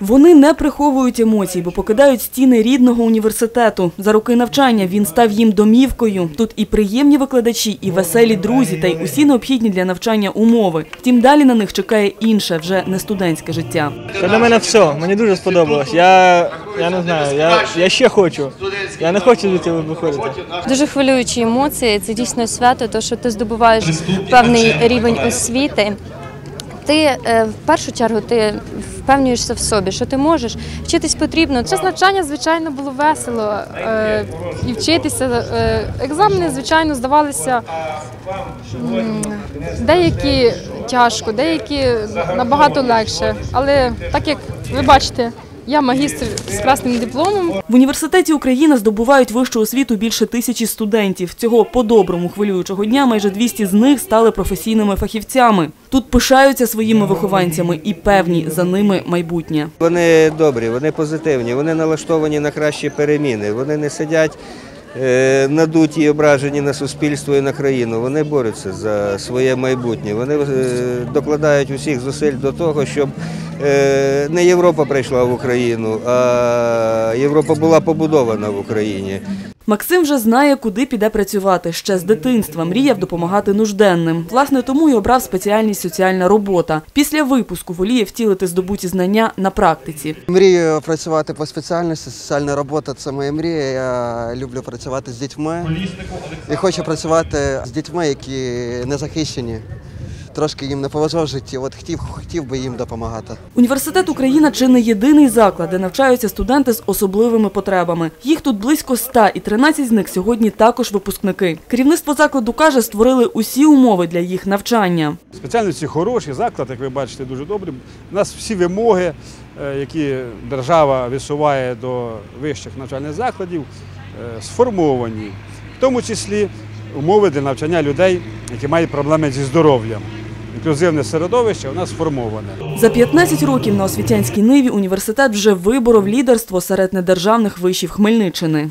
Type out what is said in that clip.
Вони не приховують емоцій, бо покидають стіни рідного університету. За роки навчання він став їм домівкою. Тут і приємні викладачі, і веселі друзі, та й усі необхідні для навчання умови. Втім, далі на них чекає інше, вже не студентське життя. Це для мене все. Мені дуже сподобалось. Я, я не знаю, я, я ще хочу. Я не хочу звідти виходити. Дуже хвилюючі емоції. Це дійсно свято, то що ти здобуваєш певний рівень освіти. Ти е, в першу чергу ти впевнюєшся в собі, що ти можеш. Вчитись потрібно. Час навчання, звичайно, було весело. Е, і вчитися. Е, екзамени, звичайно, здавалися деякі тяжко, деякі набагато легше. Але так як ви бачите, я магістр з красним дипломом. В університеті Україна здобувають вищу освіту більше тисячі студентів. Цього по-доброму хвилюючого дня майже 200 з них стали професійними фахівцями. Тут пишаються своїми вихованцями і певні за ними майбутнє. Вони добрі, вони позитивні, вони налаштовані на кращі переміни. Вони не сидять е, надуті і ображені на суспільство і на країну. Вони борються за своє майбутнє. Вони е, докладають усіх зусиль до того, щоб не Європа прийшла в Україну, а Європа була побудована в Україні. Максим вже знає, куди піде працювати. Ще з дитинства мріяв допомагати нужденним. Власне, тому й обрав спеціальність соціальна робота. Після випуску воліє втілити здобуті знання на практиці. Мрію працювати по спеціальності. Соціальна робота це моя мрія. Я люблю працювати з дітьми і хочу працювати з дітьми, які не захищені. Трошки їм не повезло в житті. От хотів, хотів би їм допомагати. Університет Україна чи не єдиний заклад, де навчаються студенти з особливими потребами. Їх тут близько 100, і 13 з них сьогодні також випускники. Керівництво закладу каже, створили усі умови для їх навчання. Спеціальності хороші, заклад, як ви бачите, дуже добрий. У нас всі вимоги, е, які держава висуває до вищих навчальних закладів, е, сформовані, в тому числі умови для навчання людей, які мають проблеми зі здоров'ям. Інклюзивне середовище у нас сформоване. За 15 років на освітянській ниві університет вже виборов лідерство серед недержавних вишів Хмельниччини.